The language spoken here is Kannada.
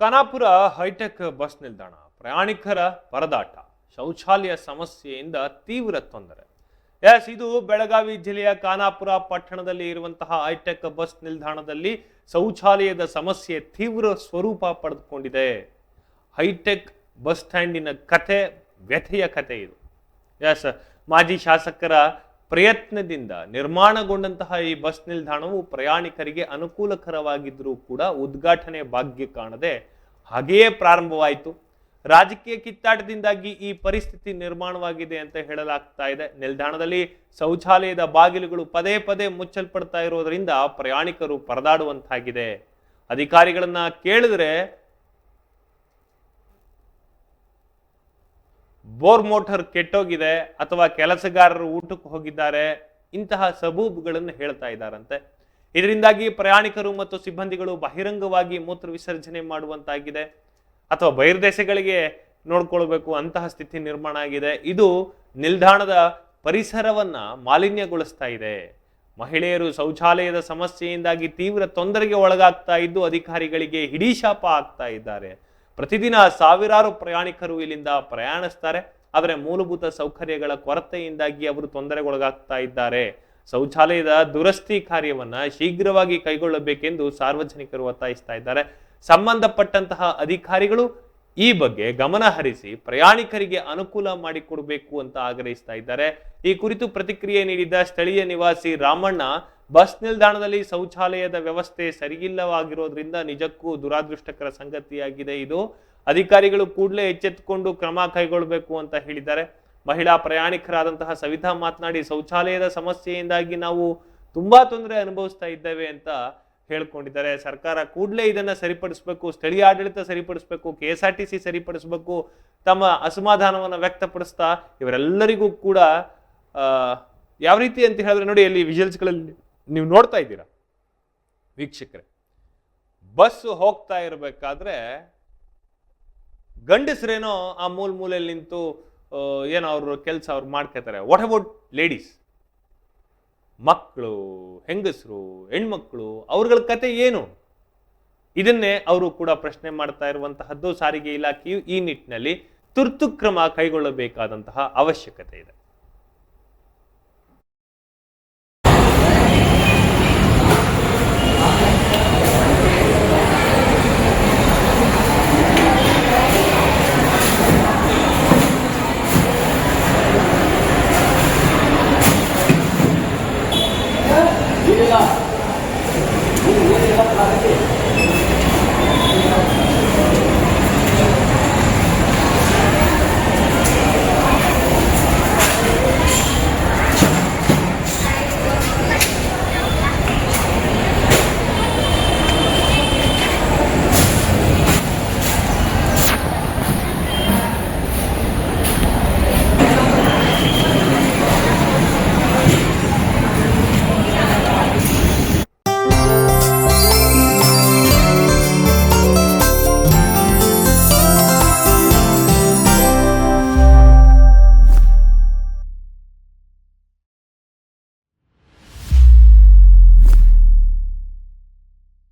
ಖಾನಾಪುರ ಹೈಟೆಕ್ ಬಸ್ ನಿಲ್ದಾಣ, ಪ್ರಯಾಣಿಕರ ಪರದಾಟ, ಶೌಚಾಲಯ ಸಮಸ್ಯೆಯಿಂದ ತೀವ್ರ ತೊಂದರೆ. ಎಸ್, ಇದು ಬೆಳಗಾವಿ ಜಿಲ್ಲೆಯ ಖಾನಾಪುರ ಪಟ್ಟಣದಲ್ಲಿ ಇರುವಂತಹ ಹೈಟೆಕ್ ಬಸ್ ನಿಲ್ದಾಣದಲ್ಲಿ ಶೌಚಾಲಯದ ಸಮಸ್ಯೆ ತೀವ್ರ ಸ್ವರೂಪ ಪಡೆದುಕೊಂಡಿದೆ. ಹೈಟೆಕ್ ಬಸ್ ಸ್ಟ್ಯಾಂಡಿನ ಕಥೆ ವ್ಯಥೆಯ ಕಥೆ ಇದು. ಎಸ್, ಮಾಜಿ ಶಾಸಕರ ಪ್ರಯತ್ನದಿಂದ ನಿರ್ಮಾಣಗೊಂಡಂತಹ ಈ ಬಸ್ ನಿಲ್ದಾಣವು ಪ್ರಯಾಣಿಕರಿಗೆ ಅನುಕೂಲಕರವಾಗಿದ್ದರೂ ಕೂಡ ಉದ್ಘಾಟನೆ ಭಾಗ್ಯ ಕಾಣದೆ ಹಾಗೆಯೇ ಪ್ರಾರಂಭವಾಯಿತು. ರಾಜಕೀಯ ಕಿತ್ತಾಟದಿಂದಾಗಿ ಈ ಪರಿಸ್ಥಿತಿ ನಿರ್ಮಾಣವಾಗಿದೆ ಅಂತ ಹೇಳಲಾಗ್ತಾ ಇದೆ. ನಿಲ್ದಾಣದಲ್ಲಿ ಶೌಚಾಲಯದ ಬಾಗಿಲುಗಳು ಪದೇ ಪದೇ ಮುಚ್ಚಲ್ಪಡ್ತಾ ಇರೋದ್ರಿಂದ ಪ್ರಯಾಣಿಕರು ಪರದಾಡುವಂತಾಗಿದೆ. ಅಧಿಕಾರಿಗಳನ್ನ ಕೇಳಿದ್ರೆ ಬೋರ್ ಮೋಟರ್ ಕೆಟ್ಟೋಗಿದೆ ಅಥವಾ ಕೆಲಸಗಾರರು ಊಟಕ್ಕೆ ಹೋಗಿದ್ದಾರೆ, ಇಂತಹ ಸಬೂಬುಗಳನ್ನು ಹೇಳ್ತಾ ಇದ್ದಾರಂತೆ. ಇದರಿಂದಾಗಿ ಪ್ರಯಾಣಿಕರು ಮತ್ತು ಸಿಬ್ಬಂದಿಗಳು ಬಹಿರಂಗವಾಗಿ ಮೂತ್ರ ವಿಸರ್ಜನೆ ಮಾಡುವಂತಾಗಿದೆ. ಅಥವಾ ಬಹಿರ್ದೇಶಗಳಿಗೆ ನೋಡ್ಕೊಳ್ಬೇಕು ಅಂತಹ ಸ್ಥಿತಿ ನಿರ್ಮಾಣ ಆಗಿದೆ. ಇದು ನಿಲ್ದಾಣದ ಪರಿಸರವನ್ನ ಮಾಲಿನ್ಯಗೊಳಿಸ್ತಾ ಇದೆ. ಮಹಿಳೆಯರು ಶೌಚಾಲಯದ ಸಮಸ್ಯೆಯಿಂದಾಗಿ ತೀವ್ರ ತೊಂದರೆಗೆ ಒಳಗಾಗ್ತಾ ಇದ್ದು, ಅಧಿಕಾರಿಗಳಿಗೆ ಹಿಡಿಶಾಪ ಆಗ್ತಾ ಇದ್ದಾರೆ. ಪ್ರತಿದಿನ ಸಾವಿರಾರು ಪ್ರಯಾಣಿಕರು ಇಲ್ಲಿಂದ ಪ್ರಯಾಣಿಸ್ತಾರೆ, ಆದರೆ ಮೂಲಭೂತ ಸೌಕರ್ಯಗಳ ಕೊರತೆಯಿಂದಾಗಿ ಅವರು ತೊಂದರೆಗೊಳಗಾಗ್ತಾ ಇದ್ದಾರೆ. ಶೌಚಾಲಯದ ದುರಸ್ತಿ ಕಾರ್ಯವನ್ನ ಶೀಘ್ರವಾಗಿ ಕೈಗೊಳ್ಳಬೇಕೆಂದು ಸಾರ್ವಜನಿಕರು ಒತ್ತಾಯಿಸ್ತಾ ಇದ್ದಾರೆ. ಸಂಬಂಧಪಟ್ಟಂತಹ ಅಧಿಕಾರಿಗಳು ಈ ಬಗ್ಗೆ ಗಮನ ಹರಿಸಿ ಪ್ರಯಾಣಿಕರಿಗೆ ಅನುಕೂಲ ಮಾಡಿಕೊಡಬೇಕು ಅಂತ ಆಗ್ರಹಿಸ್ತಾ ಇದ್ದಾರೆ. ಈ ಕುರಿತು ಪ್ರತಿಕ್ರಿಯೆ ನೀಡಿದ ಸ್ಥಳೀಯ ನಿವಾಸಿ ರಾಮಣ್ಣ ಬಸ್ ನಿಲ್ದಾಣದಲ್ಲಿ ಶೌಚಾಲಯದ ವ್ಯವಸ್ಥೆ ಸರಿಯಿಲ್ಲವಾಗಿರೋದ್ರಿಂದ ನಿಜಕ್ಕೂ ದುರಾದೃಷ್ಟಕರ ಸಂಗತಿಯಾಗಿದೆ ಇದು. ಅಧಿಕಾರಿಗಳು ಕೂಡಲೇ ಎಚ್ಚೆತ್ತುಕೊಂಡು ಕ್ರಮ ಕೈಗೊಳ್ಳಬೇಕು ಅಂತ ಹೇಳಿದ್ದಾರೆ. ಮಹಿಳಾ ಪ್ರಯಾಣಿಕರಾದಂತಹ ಸವಿತಾ ಮಾತನಾಡಿ, ಶೌಚಾಲಯದ ಸಮಸ್ಯೆಯಿಂದಾಗಿ ನಾವು ತುಂಬಾ ತೊಂದರೆ ಅನುಭವಿಸ್ತಾ ಇದ್ದೇವೆ ಅಂತ ಹೇಳ್ಕೊಂಡಿದ್ದಾರೆ. ಸರ್ಕಾರ ಕೂಡಲೇ ಇದನ್ನ ಸರಿಪಡಿಸಬೇಕು, ಸ್ಥಳೀಯ ಆಡಳಿತ ಸರಿಪಡಿಸಬೇಕು K S R T C ಸರಿಪಡಿಸಬೇಕು, ತಮ್ಮ ಅಸಮಾಧಾನವನ್ನು ವ್ಯಕ್ತಪಡಿಸ್ತಾ ಇವರೆಲ್ಲರಿಗೂ ಕೂಡ ಯಾವ ರೀತಿ ಅಂತ ಹೇಳಿದ್ರೆ ನೋಡಿ, ಅಲ್ಲಿ ವಿಜುವಲ್ಸ್ಗಳಲ್ಲಿ ನೀವು ನೋಡ್ತಾ ಇದ್ದೀರಾ? ವೀಕ್ಷಕರೇ, ಬಸ್ ಹೋಗ್ತಾ ಇರಬೇಕಾದ್ರೆ ಗಂಡಸರೇನೋ ಆ ಮೂಲ ಮೂಲೆಯಲ್ಲಿ ನಿಂತು ಏನೋ ಅವ್ರ ಕೆಲಸ ಅವ್ರು ಮಾಡ್ಕೋತಾರೆ. ವಾಟ್ ಅಬೌಟ್ ಲೇಡೀಸ್ ಮಕ್ಕಳು ಹೆಂಗಸರು, ಹೆಣ್ಮಕ್ಳು, ಅವ್ರಗಳ ಕತೆ ಏನು? ಇದನ್ನೇ ಅವರು ಕೂಡ ಪ್ರಶ್ನೆ ಮಾಡ್ತಾ ಇರುವಂತಹದ್ದು ಸಾರಿಗೆ ಇಲಾಖೆಯು ಈ ನಿಟ್ಟಿನಲ್ಲಿ ತುರ್ತು ಕ್ರಮ ಕೈಗೊಳ್ಳಬೇಕಾದಂತಹ ಅವಶ್ಯಕತೆ ಇದೆ. Lila.